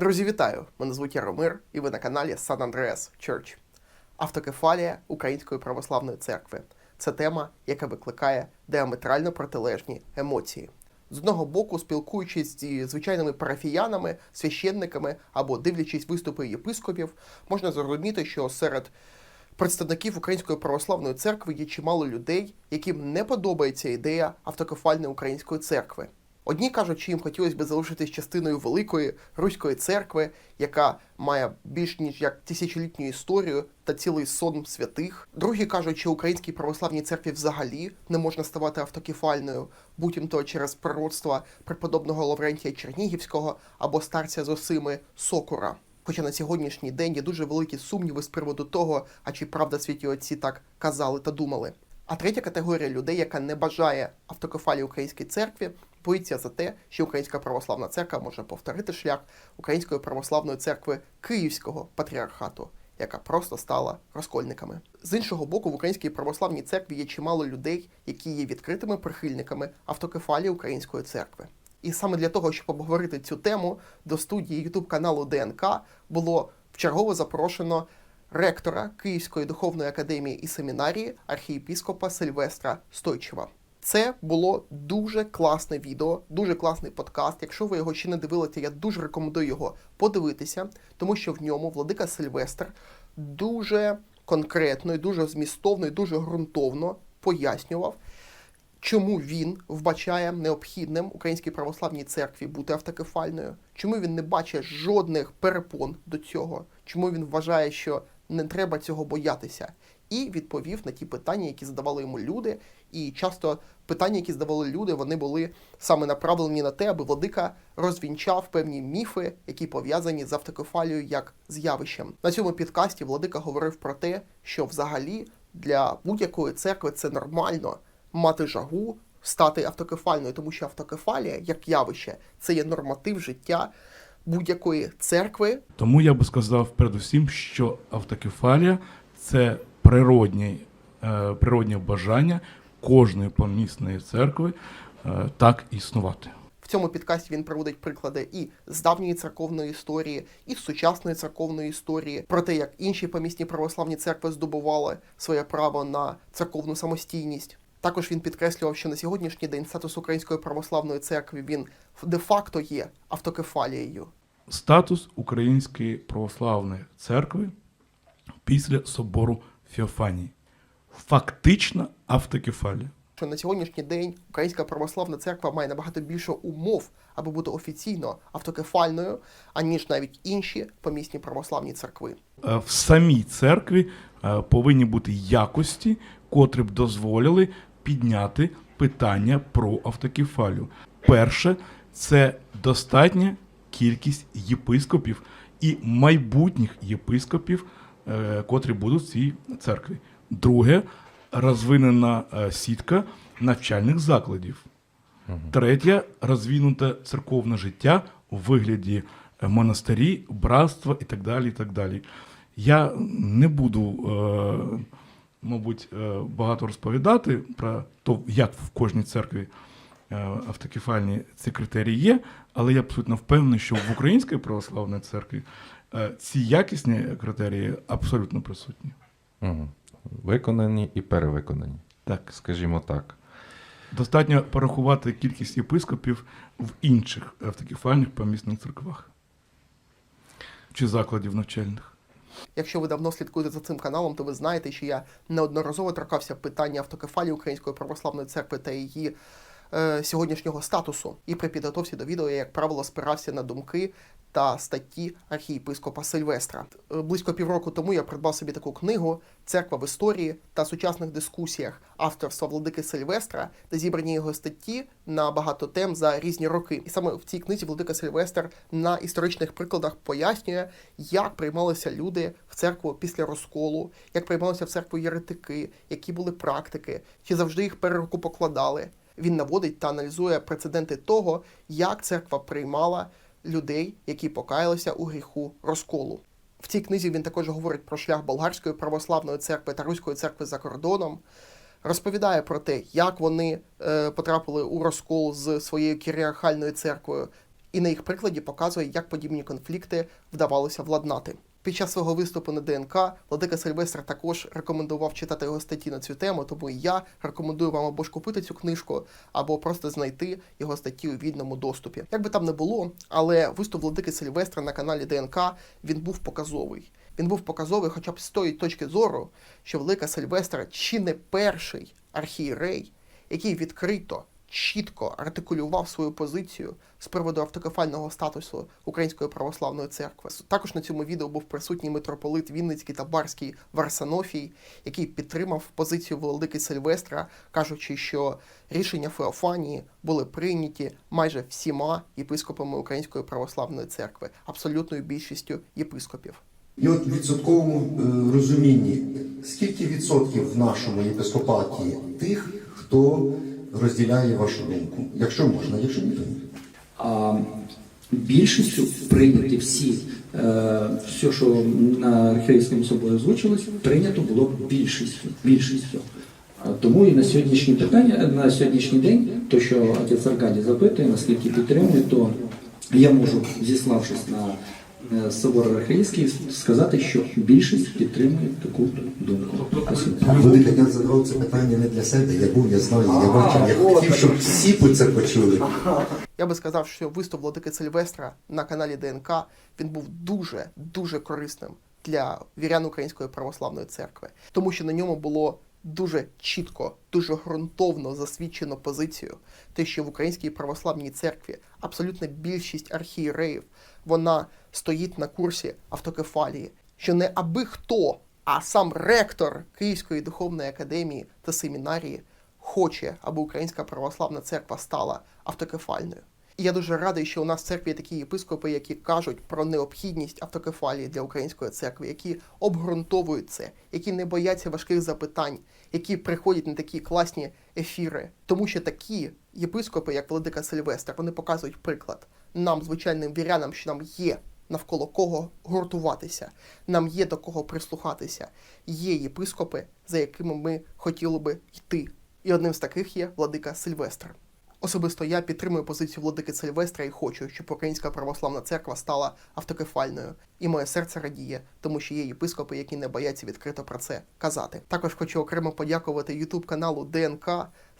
Друзі, вітаю! Мене звуть Яромир, і ви на каналі San Andreas Church. Автокефалія Української православної церкви це тема, яка викликає діаметрально протилежні емоції. З одного боку, спілкуючись зі звичайними парафіянами, священниками або дивлячись виступи єпископів, можна зрозуміти, що серед представників Української православної церкви є чимало людей, яким не подобається ідея автокефальної української церкви. Одні кажуть, що їм хотілося б залишитись частиною великої руської церкви, яка має більш ніж як тисячолітню історію та цілий сон святих. Другі кажуть, що українській православній церкві взагалі не можна ставати автокефальною, будь то через пророцтва преподобного Лаврентія Чернігівського або старця Зосими Сокура. Хоча на сьогоднішній день є дуже великі сумніви з приводу того, а чи правда святі отці так казали та думали. А третя категорія людей, яка не бажає автокефалії українській церкві, боїться за те, що Українська православна церква може повторити шлях Української православної церкви Київського патріархату, яка просто стала розкольниками. З іншого боку, в Українській православній церкві є чимало людей, які є відкритими прихильниками автокефалії української церкви. І саме для того, щоб обговорити цю тему, до студії Ютуб каналу ДНК було вчергово запрошено ректора Київської духовної академії і семінарії архієпіскопа Сильвестра Стойчева. Це було дуже класне відео, дуже класний подкаст. Якщо ви його ще не дивилися, я дуже рекомендую його подивитися, тому що в ньому владика Сильвестр дуже конкретно і дуже змістовно і дуже ґрунтовно пояснював, чому він вбачає необхідним Українській православній церкві бути автокефальною, чому він не бачить жодних перепон до цього, чому він вважає, що не треба цього боятися, і відповів на ті питання, які задавали йому люди. І часто питання, які задавали люди, вони були саме направлені на те, аби владика розвінчав певні міфи, які пов'язані з автокефалією як з'явищем. На цьому підкасті владика говорив про те, що взагалі для будь-якої церкви це нормально мати жагу стати автокефальною, тому що автокефалія як явище це є норматив життя будь-якої церкви, Тому я би сказав передусім, що автокефалія це природнє, е, природнє бажання кожної помісної церкви е, так існувати. В цьому підкасті він приводить приклади і з давньої церковної історії, і з сучасної церковної історії про те, як інші помісні православні церкви здобували своє право на церковну самостійність. Також він підкреслював, що на сьогоднішній день статус Української православної церкви він де-факто є автокефалією. Статус Української православної церкви після собору Феофанії. Фактична автокефалія. Що на сьогоднішній день Українська православна церква має набагато більше умов, аби бути офіційно автокефальною, аніж навіть інші помісні православні церкви. Е, В самій церкві е, повинні бути якості, котрі б дозволили підняти питання про автокефалію. Перше, це достатня кількість єпископів і майбутніх єпископів, котрі будуть в цій церкві. Друге, розвинена е, сітка навчальних закладів. Третє розвинуте церковне життя у вигляді е, монастирі, братства і так далі. І так далі. Я не буду, е, мабуть, е, багато розповідати про те, як в кожній церкві е, автокефальні ці критерії є, але я абсолютно впевнений, що в Українській православній церкві е, ці якісні критерії абсолютно присутні. Угу. Виконані і перевиконані, Так. скажімо так. Достатньо порахувати кількість єпископів в інших автокефальних помісних церквах чи закладів навчальних. Якщо ви давно слідкуєте за цим каналом, то ви знаєте, що я неодноразово торкався питання автокефалії Української православної церкви та її е, сьогоднішнього статусу. І при підготовці до відео я, як правило, спирався на думки та статті архієпископа Сильвестра. Е, Близько півроку тому я придбав собі таку книгу Церква в історії та сучасних дискусіях авторства владики Сильвестра, де зібрані його статті на багато тем за різні роки. І саме в цій книзі владика Сильвестр на історичних прикладах пояснює, як приймалися люди в церкву після розколу, як приймалися в церкву єретики, які були практики, чи завжди їх переруку покладали. Він наводить та аналізує прецеденти того, як церква приймала людей, які покаялися у гріху розколу. В цій книзі він також говорить про шлях болгарської православної церкви та руської церкви за кордоном, розповідає про те, як вони е, потрапили у розкол з своєю кіріархальною церквою, і на їх прикладі показує, як подібні конфлікти вдавалося владнати. Під час свого виступу на ДНК Владика Сильвестр також рекомендував читати його статті на цю тему, тому і я рекомендую вам або ж купити цю книжку, або просто знайти його статті у вільному доступі. Як би там не було, але виступ Владики Сильвестра на каналі ДНК він був показовий. Він був показовий, хоча б з тої точки зору, що Велика Сильвестра чи не перший архієрей, який відкрито, чітко артикулював свою позицію з приводу автокефального статусу Української православної церкви. Також на цьому відео був присутній митрополит Вінницький та Барський Варсанофій, який підтримав позицію Владики Сильвестра, кажучи, що рішення Феофанії були прийняті майже всіма єпископами Української православної церкви, абсолютною більшістю єпископів. І от в відсотковому е, розумінні, скільки відсотків в нашому єпископаті тих, хто розділяє вашу думку? Якщо можна, якщо ні, то ні. А більшістю прийняті всі, е, все, що на архієрейському соборі озвучилось, прийнято було більшістю. більшістю. Тому і на сьогоднішнє питання, на сьогоднішній день, то що отець Аркадій запитує, наскільки підтримує, то я можу, зіславшись на собор архієрейський, сказати, що більшість підтримує таку думку. Велика, я задавав це питання не для себе. Я був, я знаю, я бачив, я хотів, щоб всі по це почули. Я би сказав, що виступ Владики Сильвестра на каналі ДНК він був дуже дуже корисним для вірян Української православної церкви, тому що на ньому було дуже чітко, дуже ґрунтовно засвідчено позицію, те, що в Українській православній церкві абсолютна більшість архієреїв вона стоїть на курсі автокефалії, що не аби хто, а сам ректор Київської духовної академії та семінарії хоче, аби Українська православна церква стала автокефальною. Я дуже радий, що у нас в церкві такі єпископи, які кажуть про необхідність автокефалії для української церкви, які обґрунтовують це, які не бояться важких запитань, які приходять на такі класні ефіри. Тому що такі єпископи, як Владика Сильвестр, вони показують приклад нам, звичайним вірянам, що нам є навколо кого гуртуватися, нам є до кого прислухатися. Є єпископи, за якими ми хотіли би йти. І одним з таких є Владика Сильвестр. Особисто я підтримую позицію владики Сильвестра і хочу, щоб Українська православна церква стала автокефальною. І моє серце радіє, тому що є єпископи, які не бояться відкрито про це казати. Також хочу окремо подякувати Ютуб каналу ДНК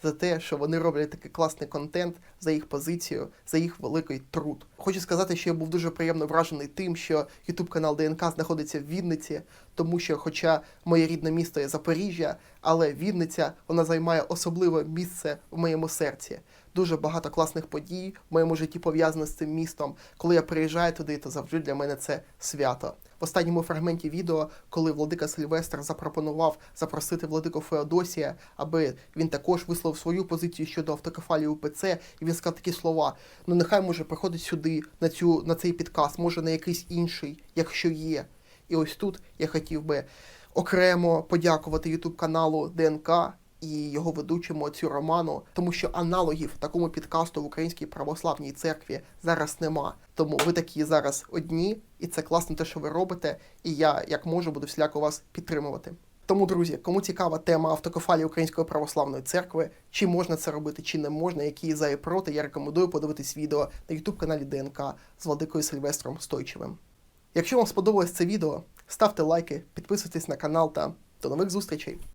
за те, що вони роблять такий класний контент за їх позицію, за їх великий труд. Хочу сказати, що я був дуже приємно вражений тим, що Ютуб канал ДНК знаходиться в Вінниці, тому що, хоча моє рідне місто є Запоріжжя, але Вінниця вона займає особливе місце в моєму серці. Дуже багато класних подій в моєму житті пов'язано з цим містом. Коли я приїжджаю туди, то завжди для мене це свято. В останньому фрагменті відео, коли владика Сильвестр запропонував запросити владику Феодосія, аби він також висловив свою позицію щодо автокефалії УПЦ, і він сказав такі слова: ну нехай може приходить сюди на цю на цей підказ, може на якийсь інший, якщо є. І ось тут я хотів би окремо подякувати Ютуб каналу ДНК і його ведучому отцю Роману, тому що аналогів такому підкасту в Українській православній церкві зараз нема. Тому ви такі зараз одні, і це класно те, що ви робите. І я, як можу, буду всіляко вас підтримувати. Тому, друзі, кому цікава тема автокефалії Української православної церкви, чи можна це робити, чи не можна, які за і проти, я рекомендую подивитись відео на youtube каналі ДНК з Владикою Сильвестром Стойчевим. Якщо вам сподобалось це відео, ставте лайки, підписуйтесь на канал та до нових зустрічей!